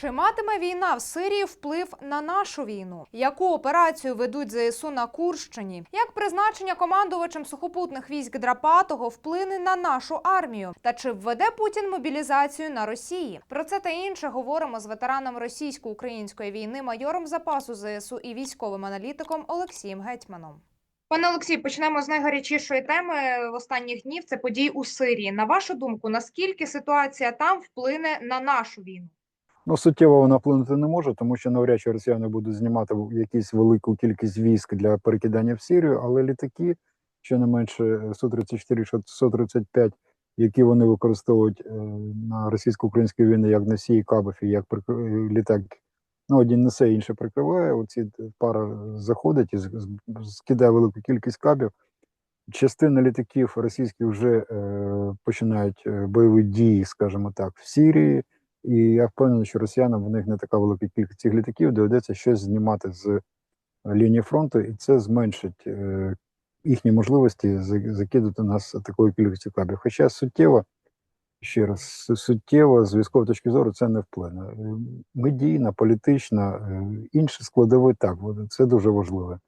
Чи матиме війна в Сирії вплив на нашу війну? Яку операцію ведуть ЗСУ на Курщині? Як призначення командувачем сухопутних військ Драпатого вплине на нашу армію? Та чи введе Путін мобілізацію на Росії? Про це та інше говоримо з ветераном російсько-української війни, майором запасу ЗСУ і військовим аналітиком Олексієм Гетьманом. Пане Олексій, почнемо з найгарячішої теми останніх днів. Це події у Сирії. На вашу думку, наскільки ситуація там вплине на нашу війну? Ну, суттєво вона вплинути не може, тому що навряд чи росіяни будуть знімати якусь велику кількість військ для перекидання в Сирію, але літаки, щонайменше Су-34, Су-35, які вони використовують е, на російсько-українській війні як носії кабів і як е, літак, ну, один несе, інший прикриває. Оці пара заходить і скидає велику кількість кабів. Частина літаків російських вже е, починають е, бойові дії, скажімо так, в Сирії. І я впевнений, що росіянам в них не така велика кількість цих літаків, доведеться щось знімати з лінії фронту, і це зменшить е, їхні можливості за- закидати нас такою кількістю кабів. Хоча суттєво, ще раз, суттєво з військової точки зору це не вплине. Е, Медійна, політична, е, інші складові так, це дуже важливо.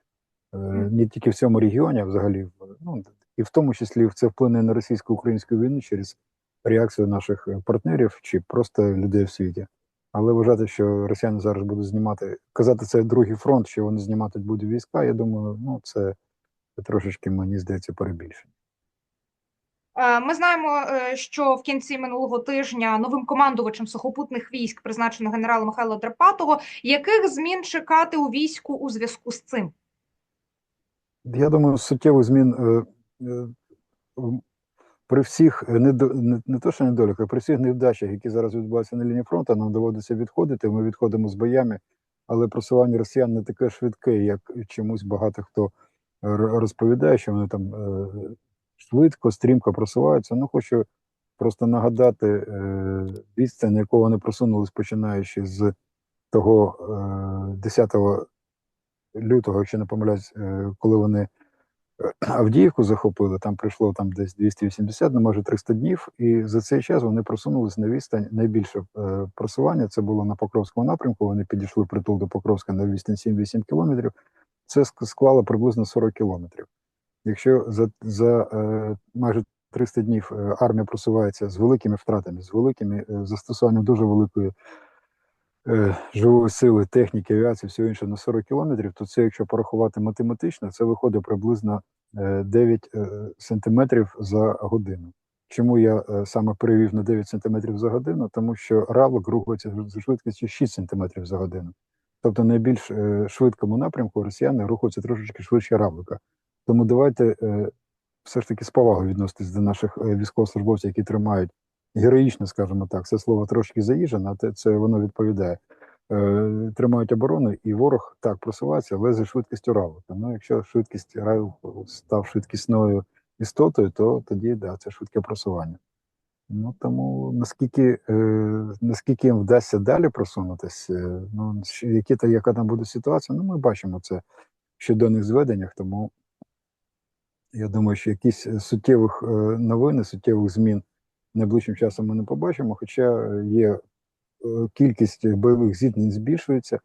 Е, Не тільки в цьому регіоні, а взагалі, ну, і в тому числі це вплине на російсько-українську війну через реакцію наших е, партнерів чи просто людей в світі. Але вважати, що росіяни зараз будуть знімати, казати це другий фронт, що вони знімати будуть війська, я думаю, ну це, це трошечки, мені здається, перебільшення. Е, Ми знаємо, е, що в кінці минулого тижня новим командувачем сухопутних військ призначено генерала Михайла Драпатого. Яких змін чекати у війську у зв'язку з цим? Я думаю, суттєвих змін при всіх е, недо, не, то, що недоліках, при всіх невдачах, які зараз відбуваються на лінії фронту, нам доводиться відходити. Ми відходимо з боями, але просування росіян не таке швидке, як чомусь багато хто розповідає, що вони там е, швидко, стрімко просуваються. Ну, хочу просто нагадати е, відстань, яку вони просунулись, починаючи з того е, 10 лютого, якщо не помиляюсь, е, коли вони е, Авдіївку захопили, там прийшло там десь 280, ну може 300 днів, і за цей час вони просунулись на відстань. Найбільше е, просування це було на Покровському напрямку. Вони підійшли притул до Покровська на відстань 7-8 кілометрів. Це склало приблизно 40 кілометрів. Якщо за, за е, майже 300 днів е, армія просувається з великими втратами, з великими е, застосуванням дуже великої живої сили, техніки, авіації, всього інше на 40 кілометрів, то це, якщо порахувати математично, це виходить приблизно е, 9 е, сантиметрів за годину. Чому я е, саме перевів на 9 сантиметрів за годину? Тому що равлик рухається з швидкістю 6 сантиметрів за годину. Тобто найбільш е, швидкому напрямку росіяни рухаються трошечки швидше равлика. Тому давайте е, все ж таки з повагою відноситись до наших е, військовослужбовців, які тримають героїчно, скажімо так, це слово трошки заїжджено, а це воно відповідає. Е, тримають оборону, і ворог так просувається, але зі швидкістю равлика. Ну, якщо швидкість равлику став швидкісною істотою, то тоді да, це швидке просування. Ну тому наскільки, е, наскільки їм вдасться далі просунутися, е, ну які та яка там буде ситуація, ну ми бачимо це в щоденних зведеннях, тому я думаю, що якісь е, суттєвих новин, суттєвих змін найближчим часом ми не побачимо. Хоча є е, кількість бойових зіткнень збільшується,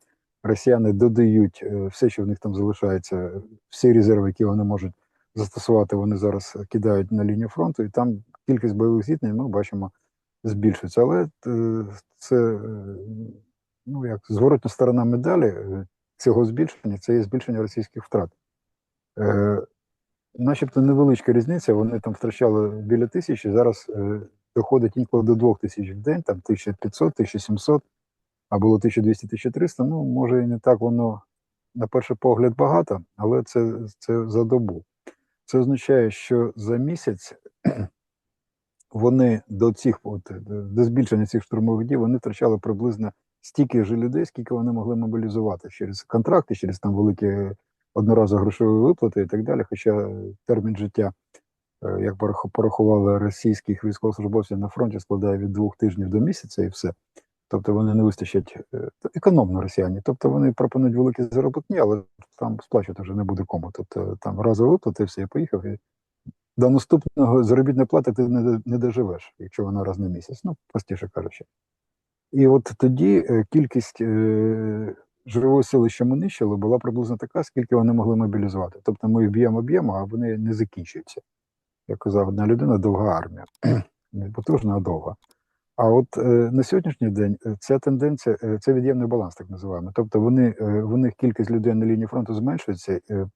росіяни додають е, все, що в них там залишається, всі резерви, які вони можуть застосувати, вони зараз кидають на лінію фронту, і там кількість бойових зіткнень ми бачимо збільшується. Але е, це ну як зворотня сторона медалі цього збільшення це є збільшення російських втрат. Начебто невеличка різниця, вони там втрачали біля тисячі, зараз е, доходить інколи до двох тисяч в день, там 1500, 1700, а було 1200-1300, ну, може і не так воно на перший погляд багато, але це, це за добу. Це означає, що за місяць вони до цих от, до збільшення цих штурмових дій вони втрачали приблизно стільки ж людей, скільки вони могли мобілізувати через контракти, через там великі одноразові грошові виплати і так далі. Хоча термін життя, е, як порах- порахували російських військовослужбовців на фронті, складає від двох тижнів до місяця і все. Тобто вони не вистачать е, економно росіяни. Тобто вони пропонують великі заробітні, але там сплачувати вже не буде кому. Тобто там разові виплати, все, я поїхав. І до наступного заробітної плати ти не, не доживеш, якщо вона раз на місяць, ну простіше кажучи. І от тоді е, кількість живої сили, що ми нищили, була приблизно така, скільки вони могли мобілізувати. Тобто ми їх б'ємо, б'ємо, а вони не закінчуються. Як казав одна людина, довга армія. Не потужна, а довга. А от е, на сьогоднішній день е, ця тенденція, е, це від'ємний баланс, так називаємо. Тобто вони, е, в них кількість людей на лінії фронту зменшується е,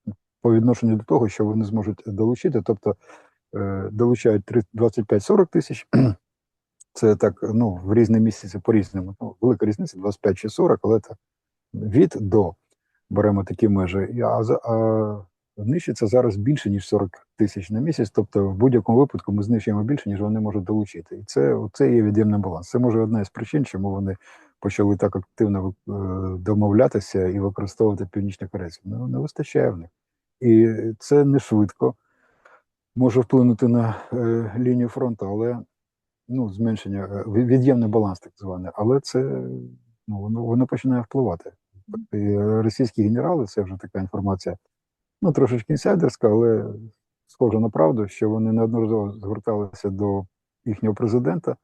по відношенню до того, що вони зможуть долучити. Тобто е, долучають 25-40 тисяч. Це так, ну, в різні місяці по-різному. Ну, велика різниця 25 чи 40, але так від до беремо такі межі. А, а нищиться зараз більше, ніж 40 тисяч на місяць. Тобто, в будь-якому випадку ми знищуємо більше, ніж вони можуть долучити. І це, це є від'ємний баланс. Це може одна із причин, чому вони почали так активно е, домовлятися і використовувати північну північнокорейців. Ну, не вистачає в них. І це не швидко може вплинути на е, лінію фронту, але ну, зменшення, е, від'ємний баланс, так званий, але це ну, воно, воно починає впливати. І російські генерали, це вже така інформація, ну, трошечки інсайдерська, але схожа на правду, що вони неодноразово зверталися до їхнього президента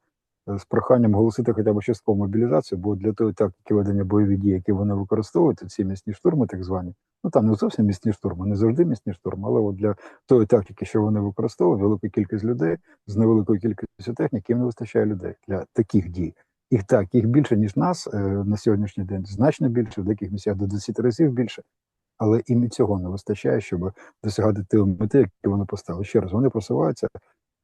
е, з проханням оголосити хоча б часткову мобілізацію, бо для тої тактики ведення бойових дій, які вони використовують, ці місні штурми, так звані, ну там не зовсім місні штурми, не завжди місні штурми, але от для тої тактики, що вони використовують, велика кількість людей з невеликою кількістю техніки, їм не вистачає людей для таких дій. Їх так, їх більше, ніж нас е, на сьогоднішній день, значно більше, в деяких місцях до 10 разів більше. Але їм і цього не вистачає, щоб досягати тієї мети, які вони поставили. Ще раз, вони просуваються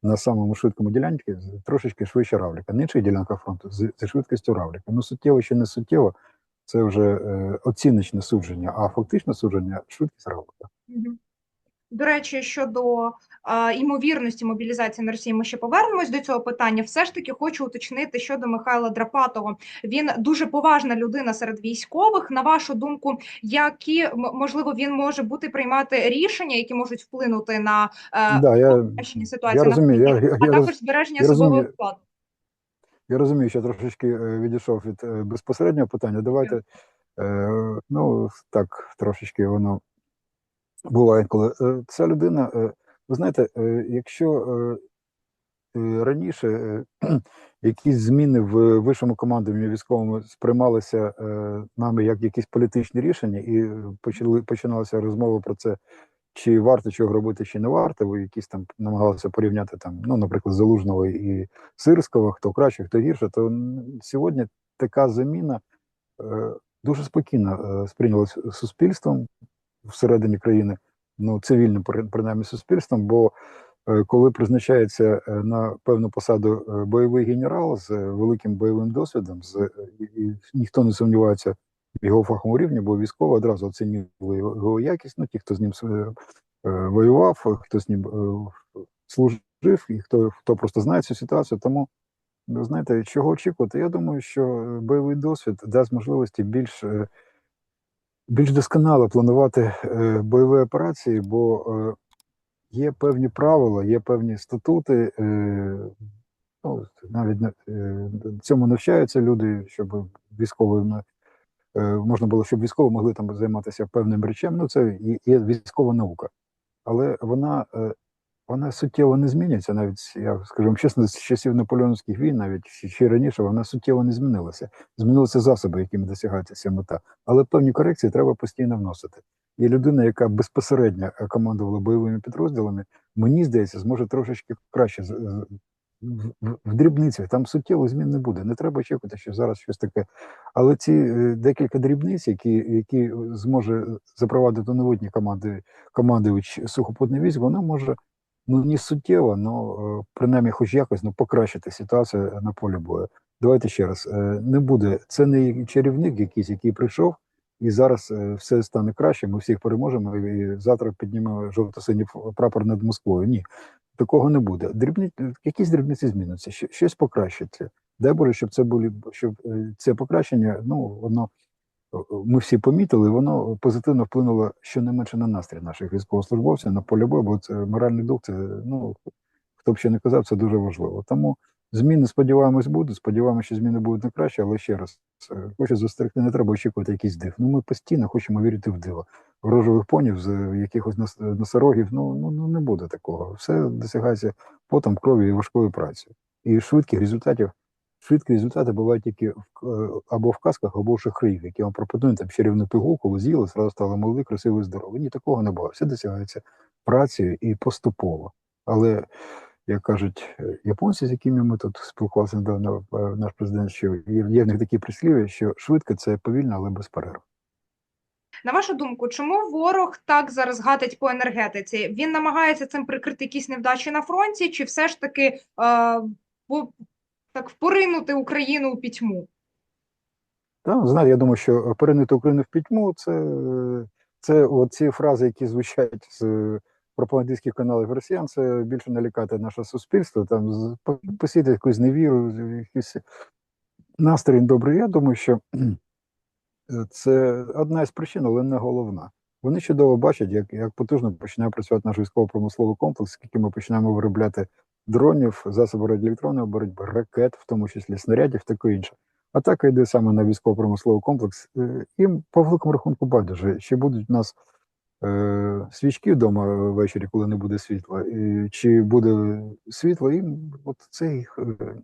на самому швидкому ділянці трошечки швидше равліка. На інших ділянках фронту з, швидкістю равліка. Ну, суттєво чи не суттєво, це вже е, оціночне судження, а фактичне судження швидкість равлика. До речі, щодо е, ймовірності мобілізації на Росії, ми ще повернемось до цього питання. Все ж таки хочу уточнити щодо Михайла Драпатого. Він дуже поважна людина серед військових. На вашу думку, які можливо він може бути приймати рішення, які можуть вплинути на е, Да, я, покращення ситуації я на я, я, а я, також збереження я особового складу. я розумію, що трошечки е, відійшов від е, безпосереднього питання. Давайте, е, ну, так, трошечки воно буває інколи. Е, Ця людина, е, ви знаєте, е, якщо раніше якісь зміни в вищому командуванні військовому сприймалися нами як якісь політичні рішення, і почали починалася розмова про це, чи варто чого робити, чи не варто. Ви якісь там намагалися порівняти там, ну, наприклад, Залужного і Сирського, хто краще, хто гірше. То сьогодні така заміна дуже спокійно е, сприйнялась суспільством всередині країни, ну цивільним при- принаймні суспільством, бо е, коли призначається е, на певну посаду е, бойовий генерал з великим бойовим досвідом, з і, ніхто не сумнівається в його фаховому рівні, бо військово одразу оцінювали його, якість. Ну ті, хто з ним воював, хто з ним служив, і хто, хто просто знає цю ситуацію. Тому знаєте, чого очікувати? Я думаю, що бойовий досвід дасть можливості більш, більш досконало планувати е, бойові операції, бо е, є певні правила, є певні статути. е, Ну, навіть на- цьому навчаються люди, щоб військовими можна було, щоб військові могли там займатися певним речем. Ну, це є військова наука. Але вона вона суттєво не змінюється, навіть я скажу вам чесно, з часів наполеонських війн, навіть ще, раніше, вона суттєво не змінилася. Змінилися засоби, якими досягається ця мета. Але певні корекції треба постійно вносити. І людина, яка безпосередньо е, командувала бойовими підрозділами, мені здається, зможе трошечки краще в, дрібницях. Там суттєво змін не буде. Не треба очікувати, що зараз щось таке. Але ці е, декілька дрібниць, які, які зможе запровадити новітні команди, командувач сухопутний військ, воно може ну не суттєво, але принаймні хоч якось ну, покращити ситуацію на полі бою. Давайте ще раз. е, Не буде. Це не чарівник якийсь, який прийшов, і зараз е, все стане краще. Ми всіх переможемо, і завтра піднімемо жовто-синій прапор над Москвою. Ні, такого не буде. Дрібні, якісь дрібниці змінються, щ- щось покращиться. Дай Боже, щоб це були щоб е, це покращення, ну воно е, ми всі помітили, воно позитивно вплинуло щонайменше на настрій наших військовослужбовців на полі бою, бо це моральний дух, це ну хто б ще не казав, це дуже важливо. Тому зміни, сподіваємось, будуть. Сподіваємося, що зміни будуть на краще, але ще раз е, хочу застерегти, не треба очікувати якийсь див. Ну ми постійно хочемо вірити в диво. Ворожових понів з е, якихось нос- носорогів, ну, ну, ну не буде такого. Все досягається потом, кров'ю і важкою працею. І швидких результатів, швидкі результати бувають тільки в, е, або в казках, або в шахраїв, які вам пропонують там чарівну пігулку, ви з'їли, зразу стали молоді, красиві, здорові. Ні, такого не буває. Все досягається працею і поступово. Але, як кажуть е, японці, з якими ми тут спілкувалися недавно, е, наш президент, що є, в них такі прислів'я, що швидко це повільно, але без перерв. На вашу думку, чому ворог так зараз гатить по енергетиці? Він намагається цим прикрити якісь невдачі на фронті, чи все ж таки е, так поринути Україну у пітьму? Та, знаєте, я думаю, що перенити Україну в пітьму це, це ці фрази, які звучать з пропагандистських каналів росіян, це більше налякати наше суспільство, там посіяти якусь невіру, якийсь настрій добрий. Я думаю, що е, це одна із причин, але не головна. Вони чудово бачать, як, як потужно починає працювати наш військово-промисловий комплекс, скільки ми починаємо виробляти дронів, засоби радіоелектронної боротьби, ракет, в тому числі снарядів, таке інше. Атака йде саме на військово-промисловий комплекс. Е, Їм по великому рахунку байдуже, чи будуть у нас е, свічки вдома ввечері, коли не буде світла, і, чи буде світло, їм от це їх е,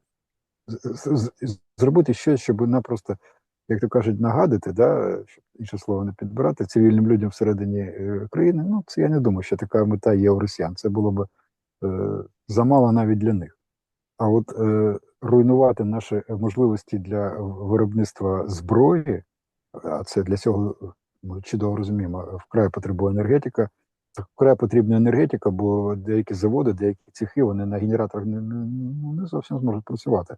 зробити щось, щоб напросто, як то кажуть, нагадати, да, щоб інше слово не підбирати цивільним людям всередині е, країни. Ну, це я не думаю, що така мета є у росіян. Це було б е, замало навіть для них. А от е, руйнувати наші можливості для виробництва зброї, а це для цього ми чудово розуміємо, вкрай потребує енергетика. Вкрай потрібна енергетика, бо деякі заводи, деякі цехи, вони на генераторах не, не, ну, зовсім зможуть працювати.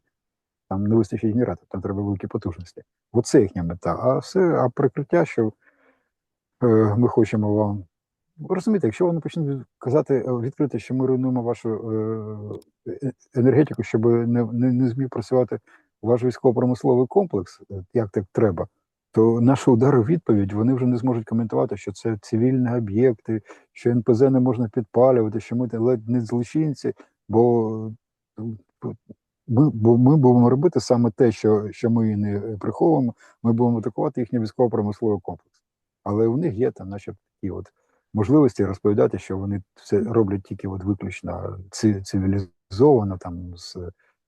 Там не вистачить генератор, там треба великі потужності. Оце їхня мета. А все, а прикриття, що е, ми хочемо вам. Ви розумієте, якщо вони почнуть казати е, відкрито, що ми руйнуємо вашу е, е- енергетику, щоб не, не, не зміг працювати ваш військово-промисловий комплекс, як так треба, то наші удари відповідь вони вже не зможуть коментувати, що це цивільні об'єкти, що НПЗ не можна підпалювати, що ми ледь не злочинці, бо е, ми, бо ми будемо робити саме те, що, що ми не приховуємо, ми будемо атакувати їхній військово-промисловий комплекс. Але у них є там, начебто, такі от можливості розповідати, що вони це роблять тільки от виключно цивілізовано, там, з,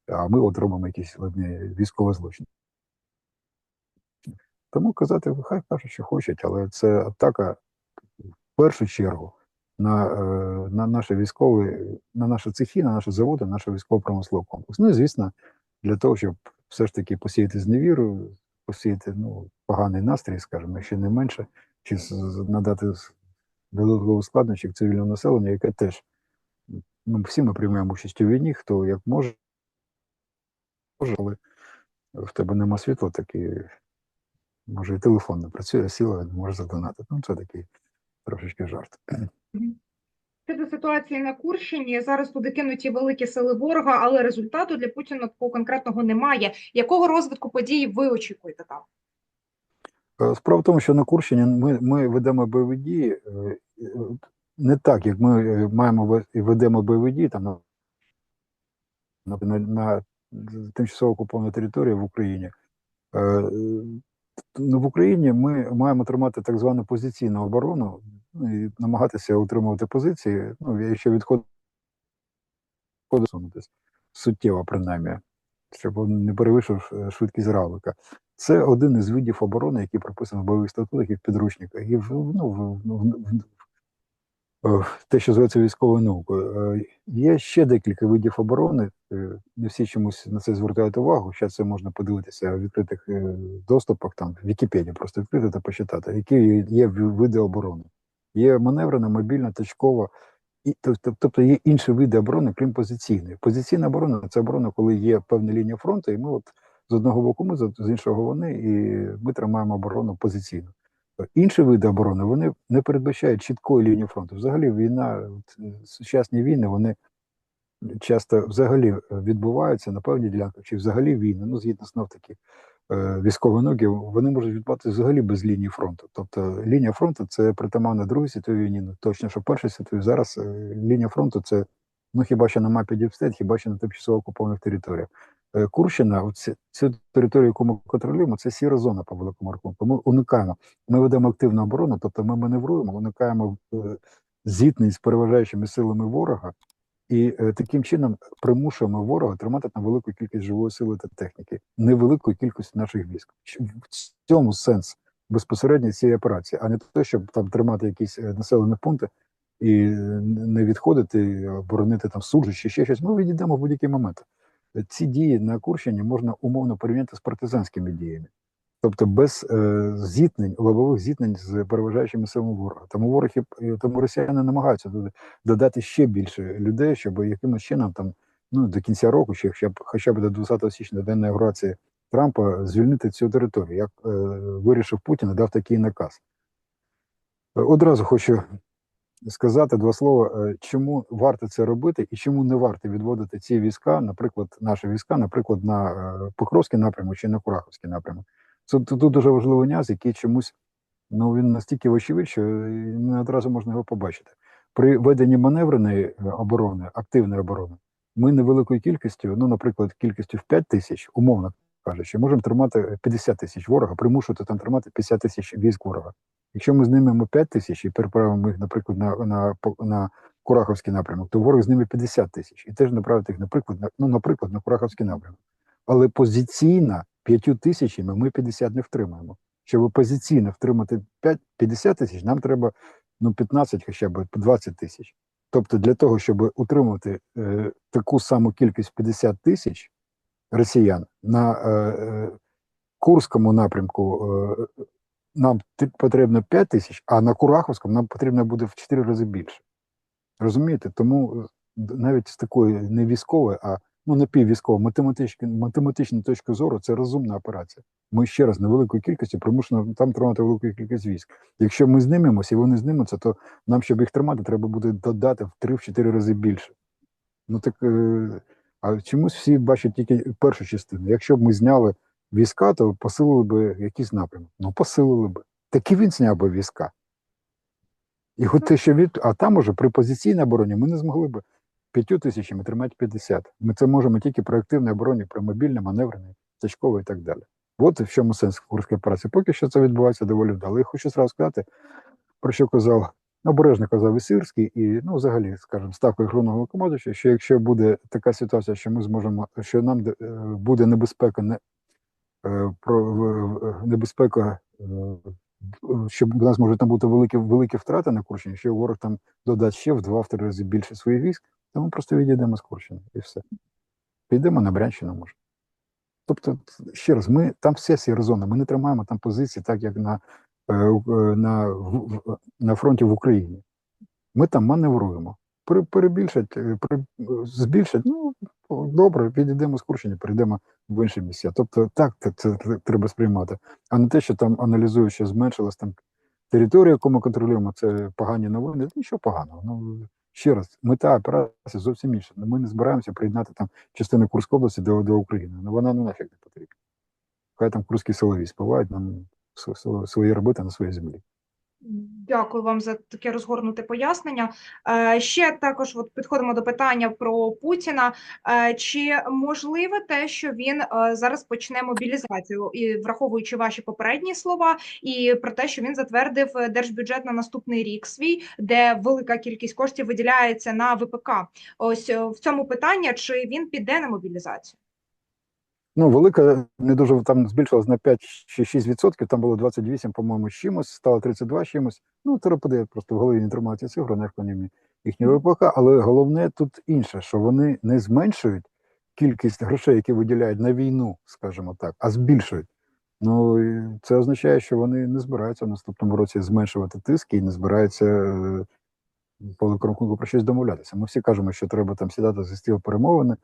а ми от робимо якісь одні військові злочини. Тому казати, хай кажуть, що хочуть, але це атака в першу чергу на, е, на наші військові, на наші цехи, на наші заводи, на наш військово-промисловий комплекс. Ну і звісно, для того, щоб все ж таки посіяти зневіру, посіяти ну, поганий настрій, скажімо, якщо не менше, чи надати додаткових складнощів цивільному населенню, яке теж ну, всі ми приймаємо участь у війні, хто як може, але в тебе нема світла, так і може і телефон не працює, а сіла не може задонати. Ну, це такий трошечки жарт. Щодо ситуації на Курщині, зараз туди кинуті великі сили ворога, але результату для Путіна такого конкретного немає. Якого розвитку подій ви очікуєте там? Е, Справа в тому, що на Курщині ми, ми ведемо бойові дії е, е, не так, як ми маємо і ведемо бойові дії там на, на, на, тимчасово окупованій території в Україні. Ну, В Україні ми маємо тримати так звану позиційну оборону ну, і намагатися утримувати позиції, ну, якщо відходити суттєво, принаймні, щоб не перевищив швидкість равлика. Це один із видів оборони, який прописаний в бойових статутах і в підручниках, і в, ну, в, в, в, те, що зветься військовою наукою. Е, Є ще декілька видів оборони. е, Не всі чомусь на це звертають увагу. Зараз це можна подивитися в відкритих е, доступах, там в Вікіпедії просто відкрити та почитати, які є види оборони. Є маневрена, мобільна, точкова, і, тобто є інші види оборони, крім позиційної. Позиційна оборона це оборона, коли є певна лінія фронту, і ми от з одного боку ми, з іншого вони, і ми тримаємо оборону позиційно. Інші види оборони вони не передбачають чіткої лінії фронту. Взагалі, війна, е, сучасні війни, вони часто взагалі відбуваються на певній ділянках, чи взагалі війни, ну згідно знов таки е, військової науки, вони можуть відбуватися взагалі без лінії фронту. Тобто лінія фронту це притаманна Другій світовій війні, ну точно, що Першій світовій. Зараз е, лінія фронту це ну хіба що на мапі Діпстейт, хіба що на тимчасово окупованих територіях. Е, Курщина, оці- цю територію, яку ми контролюємо, це сіра зона по великому рахунку. Ми уникаємо. Ми ведемо активну оборону, тобто ми маневруємо, уникаємо е, зіткнень з переважаючими силами ворога. І е, таким чином примушуємо ворога тримати там велику кількість живої сили та техніки, невелику кількість наших військ. В цьому сенс безпосередньо цієї операції, а не те, щоб там тримати якісь населені пункти і не відходити, боронити там суджі чи ще щось. Ми відійдемо в будь-який момент. Ці дії на Курщині можна умовно порівняти з партизанськими діями. Тобто без е, зіткнень, лобових зіткнень з переважаючими силами ворога. Тому ворог і і- тому росіяни намагаються додати ще більше людей, щоб якимось чином там ну до кінця року, чи хоча б хоча б до 20 січня до інаугурації Трампа звільнити цю територію. Як е, вирішив Путін, і дав такий наказ. Е, Одразу хочу сказати два слова, е, чому варто це робити і чому не варто відводити ці війська, наприклад, наші війська, наприклад, на е, Покровський напрямок чи на Кураховський напрямок. Це тут дуже важливий нюанс, який чомусь ну він настільки вочевидь, що не одразу можна його побачити. При веденні маневреної е, оборони, активної оборони, ми невеликою кількістю, ну, наприклад, кількістю в 5 тисяч, умовно кажучи, можемо тримати 50 тисяч ворога, примушувати там тримати 50 тисяч військ ворога. Якщо ми знімемо 5 тисяч і переправимо їх, наприклад, на, на, на Кураховський напрямок, то ворог зніме 50 тисяч і теж направить їх, наприклад, на, ну, наприклад, на Кураховський напрямок. Але позиційно 5 тисячами ми 50 не втримаємо. Щоб позиційно втримати 5, 50 тисяч, нам треба ну, 15 хоча б 20 тисяч. Тобто для того, щоб утримувати е, таку саму кількість 50 тисяч росіян на е, е, Курському напрямку е, нам потрібно 5 тисяч, а на Кураховському нам потрібно буде в 4 рази більше. Розумієте? Тому е, навіть з такої не військової, а ну напіввійськової, математичної, математичної точки зору, це розумна операція. Ми ще раз невеликою кількістю примушено там тримати велику кількість військ. Якщо ми знимемося і вони знимуться, то нам, щоб їх тримати, треба буде додати в 3-4 рази більше. Ну так е, а чомусь всі бачать тільки першу частину. Якщо б ми зняли війська, то посилили би якийсь напрямок. Ну, посилили би. Так і він зняв би війська. І от те, що від, а там уже при позиційній обороні ми не змогли би п'ятью тисячами тримати 50. Ми це можемо тільки при активній обороні, при мобільній, маневреній, точковій і так далі. От в чому сенс курської операції. Поки що це відбувається доволі вдало. І хочу зразу сказати, про що казав, обережно казав і Сирський, і ну, взагалі, скажімо, ставка головного командуюча, що якщо буде така ситуація, що ми зможемо, що нам е, буде небезпека не е, про небезпека, е, що в нас можуть там бути великі великі втрати на Курщині, що ворог там додасть ще в два-три рази більше своїх військ, то ми просто відійдемо з Курщини і все. Підемо на Брянщину, може. Тобто, ще раз, ми там все сірозона, ми не тримаємо там позиції, так як на, на, в- в- на фронті в Україні. Ми там маневруємо. Перебільшать, е, збільшать, ну добре, підійдемо Курщини, перейдемо в інші місця. Тобто так це, це треба сприймати, а не те, що там аналізують, що зменшилась там територія, яку ми контролюємо, це погані новини. Нічого поганого. Ну ще раз, мета операції зовсім інша. Ми не збираємося приєднати там частину Курської області до, до України. Ну вона ну нафіг не потрібна. Хай там курські силові співають нам свої роботи на своїй землі. Дякую вам за таке розгорнуте пояснення. Е, Ще також от підходимо до питання про Путіна. Е, Чи можливе те, що він е, зараз почне мобілізацію, і враховуючи ваші попередні слова, і про те, що він затвердив держбюджет на наступний рік свій, де велика кількість коштів виділяється на ВПК. Ось в цьому питання, чи він піде на мобілізацію? Ну, велика не дуже там збільшилась на 5 чи 6 відсотків. Там було 28, по-моєму, з чимось, стало 32 з чимось. Ну, треба просто в голові не тримаю ці цифри, не впевнені їхні ВПК. Але головне тут інше, що вони не зменшують кількість грошей, які виділяють на війну, скажімо так, а збільшують. Ну це означає, що вони не збираються в наступному році зменшувати тиск і не збираються е, по рахунку про щось домовлятися. Ми всі кажемо, що треба там сідати за стіл перемовини.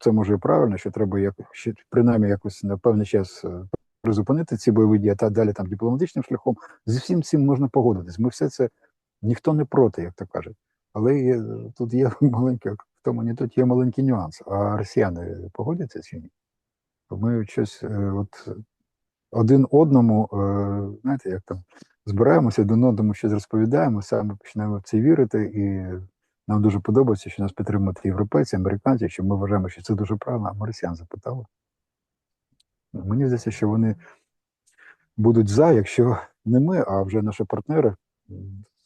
Це може і правильно, що треба як ще принаймні якось на певний час е, призупинити ці бойові дії, та далі там дипломатичним шляхом. Зі всім цим можна погодитись. Ми все це ніхто не проти, як то кажуть. Але є, тут є маленький, в тому не тут є маленький нюанс. А росіяни погодяться чи ні? Ми щось е, от один одному, е, знаєте, як там збираємося, один одному щось розповідаємо, саме починаємо в це вірити, і нам дуже подобається, що нас підтримують європейці, американці, що ми вважаємо, що це дуже правильно, а росіян запитали. Мені здається, що вони будуть за, якщо не ми, а вже наші партнери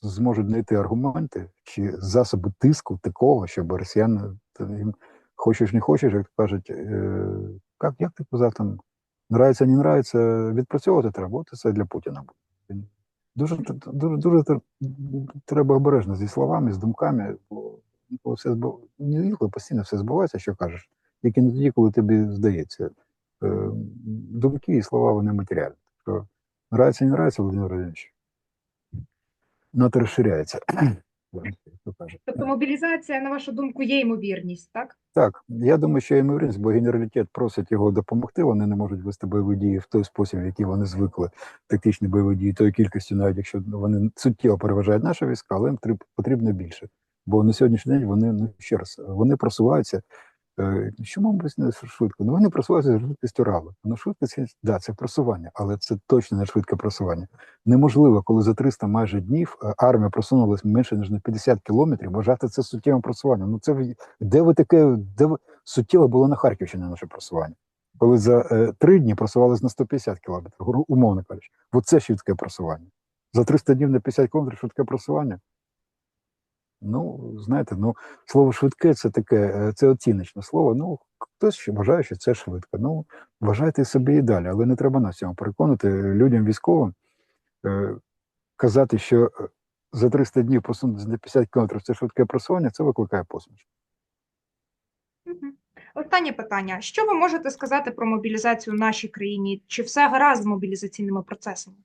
зможуть знайти аргументи чи засоби тиску такого, щоб росіяни їм хочеш не хочеш, як кажуть, е, як, як ти казав там, нравиться, не нравиться, відпрацьовувати треба, це для Путіна буде. Дуже, дуже, дуже треба обережно зі словами, з думками, бо все інколи постійно все збувається, що кажеш, тільки не тоді, коли тобі здається. Е, думки і слова вони матеріальні. Тобто нравиться, не нравиться, Володимир Володимирович. Нато розширяється. Тобто мобілізація, на вашу думку, є ймовірність, так? Так, я думаю, що ймовірність, бо генералітет просить його допомогти. Вони не можуть вести бойові дії в той спосіб, в який вони звикли, тактичні бойові дії, тої кількості, навіть якщо вони суттєво переважають наші війська, але їм потрібно більше. Бо на сьогоднішній день вони ну ще раз вони просуваються. Е, чому ми не швидко? Ну вони просуваються з швидкістю рави. Ну швидкість, да, це просування, але це точно не швидке просування. Неможливо, коли за 300 майже днів е, армія просунулась менше ніж на 50 кілометрів, вважати це суттєвим просуванням. Ну це де ви таке, де ви суттєво було на Харківщині наше просування, коли за е, три дні просувалися на 150 кілометрів, умовно кажучи. Оце швидке просування. За 300 днів на 50 кілометрів швидке просування. Ну, знаєте, ну слово швидке це таке, е, це оціночне слово. Ну, хтось ще вважає, що це швидко. Ну, вважайте собі і далі, але не треба нас цьому переконати людям військовим, е, казати, що е, за 300 днів просунутися на 50 кілометрів це швидке просування, це викликає посмішку. Останнє питання: що ви можете сказати про мобілізацію в нашій країні? Чи все гаразд з мобілізаційними процесами?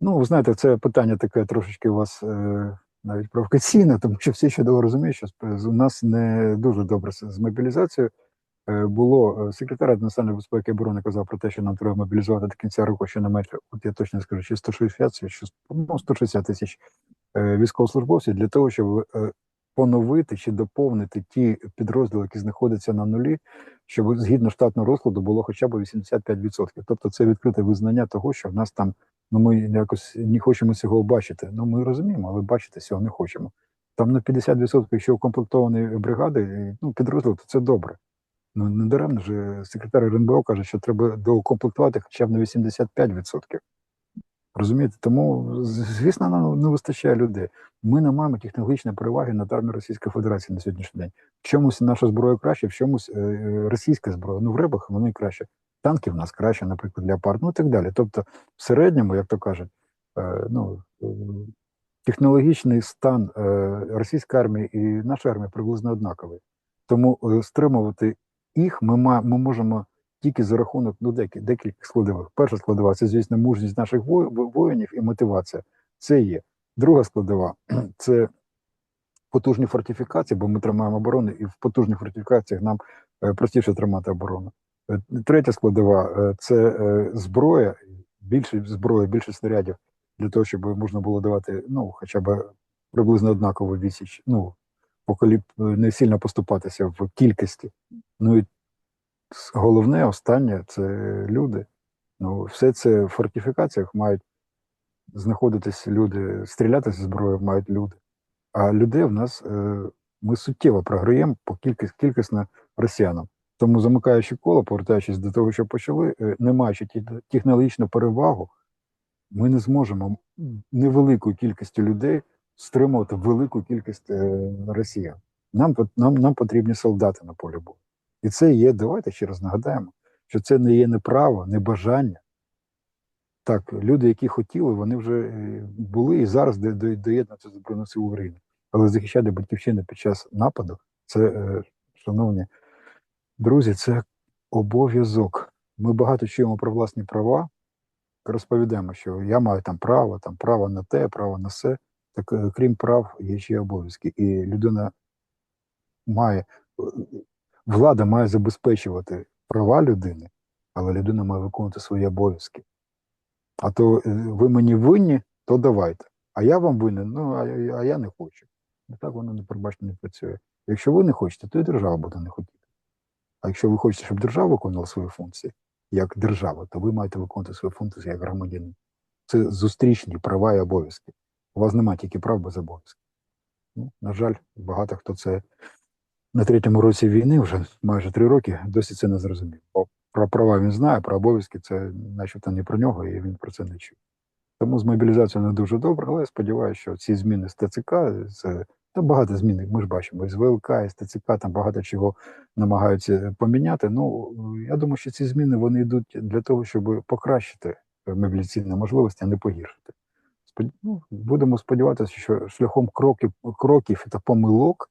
Ну, ви знаєте, це питання таке трошечки у вас е, навіть провокаційне, тому що всі чудово розуміють, що у нас не дуже добре з мобілізацією. Е, було е, секретар національної безпеки і оборони казав про те, що нам треба мобілізувати до кінця року щонайменше, от я точно скажу, чи 160, чи що- ну, 160 тисяч е, військовослужбовців для того, щоб поновити чи доповнити ті підрозділи, які знаходяться на нулі, щоб згідно штатного розкладу було хоча б 85%. Тобто це відкрите визнання того, що в нас там ну ми якось не хочемо цього бачити. Ну ми розуміємо, але бачити цього не хочемо. Там на 50%, якщо укомплектовані бригади, ну підрозділ, то це добре. Ну не даремно ж секретар РНБО каже, що треба доукомплектувати хоча б на 85%. Розумієте, тому звісно, нам не вистачає людей. Ми не маємо технологічної переваги над армією Російської Федерації на сьогоднішній день. В чомусь наша зброя краще, в чомусь е, е, російська зброя. Ну в рибах вони краще. Танки в нас краще, наприклад, леопард, ну і так далі. Тобто, в середньому, як то кажуть, е, ну е, технологічний стан е, російської армії і нашої армії приблизно однаковий. Тому стримувати їх ми, ми можемо тільки за рахунок ну, декі, декількох складових. Перша складова це, звісно, мужність наших во- воїнів і мотивація. Це є. Друга складова це потужні фортифікації, бо ми тримаємо оборону, і в потужних фортифікаціях нам простіше тримати оборону. Третя складова е, це е, зброя, більше зброї, більше снарядів для того, щоб можна було давати ну, хоча б приблизно однакову відсіч. Ну, поки не сильно поступатися в кількості. Ну і головне, останнє це люди. Ну, все це в фортифікаціях мають знаходитись люди, стріляти зі зброєю мають люди. А людей в нас е, ми суттєво програємо по кількість, кількісно росіянам. Тому замикаючи коло, повертаючись до того, що почали, е, не маючи технологічну перевагу, ми не зможемо невеликою кількістю людей стримувати велику кількість е, росіян. Нам, нам, нам потрібні солдати на полі бою. І це є, давайте ще раз нагадаємо, що це не є не право, не бажання. Так, люди, які хотіли, вони вже е, були і зараз до- до- доєднуються до Збройних сил України. Але захищати батьківщину під час нападу, це, шановні друзі, це обов'язок. Ми багато чуємо про власні права, розповідаємо, що я маю там право, там право на те, право на все. Так е, крім прав, є ще обов'язки. І людина має, е, влада має забезпечувати права людини, але людина має виконувати свої обов'язки. А то е, ви мені винні, то давайте. А я вам винен, ну а, я- а я не хочу. Ну так воно не пробачте не працює. Якщо ви не хочете, то і держава буде не хотіти. А якщо ви хочете, щоб держава виконувала свої функції як держава, то ви маєте виконувати свої функції як громадянин. Це зустрічні права і обов'язки. У вас немає тільки прав без обов'язків. Ну, на жаль, багато хто це на третьому році війни, вже майже три роки, досі це не зрозумів. Бо про права він знає, про обов'язки це начебто не про нього, і він про це не чув. Тому з мобілізацією не дуже добре, але я сподіваюся, що ці зміни з ТЦК, з там багато змін, ми ж бачимо, з ВЛК, з ТЦК, там багато чого намагаються поміняти. Ну я думаю, що ці зміни вони йдуть для того, щоб покращити мобілізаційні можливості, а не погіршити. Ну, будемо сподіватися, що шляхом кроків, кроків та помилок,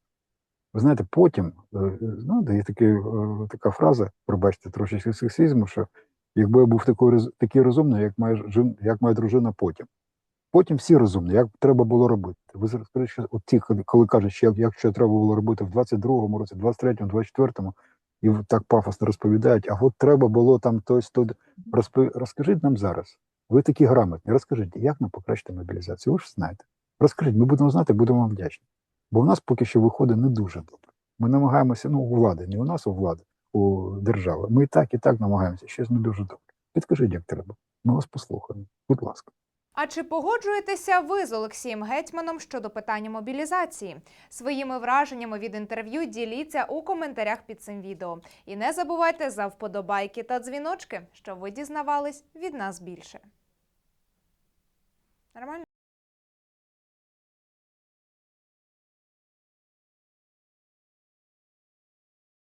ви знаєте, потім, е, знаєте, є такий, е, така фраза, пробачте, трошечки сексизму, що якби я був такий розумний, як моя, як моя дружина потім. Потім всі розумні, як треба було робити. Ви зараз скажіть, що от ті, коли- кажуть, що як, якщо треба було робити в 22-му році, 23-му, 24-му, і так пафосно розповідають, а от треба було там тось тут. Розпо... Розкажіть нам зараз. Ви такі грамотні, розкажіть, як нам покращити мобілізацію? Ви ж знаєте. Розкажіть, ми будемо знати, будемо вам вдячні. Бо у нас поки що виходить не дуже добре. Ми намагаємося, ну, у влади, не у нас, у влади, у держави. Ми і так, і так намагаємося, щось не дуже добре. Підкажіть, як треба. Ми вас послухаємо. Будь ласка. А чи погоджуєтеся ви з Олексієм Гетьманом щодо питання мобілізації? Своїми враженнями від інтерв'ю діліться у коментарях під цим відео. І не забувайте за вподобайки та дзвіночки, щоб ви дізнавались від нас більше. Нормально?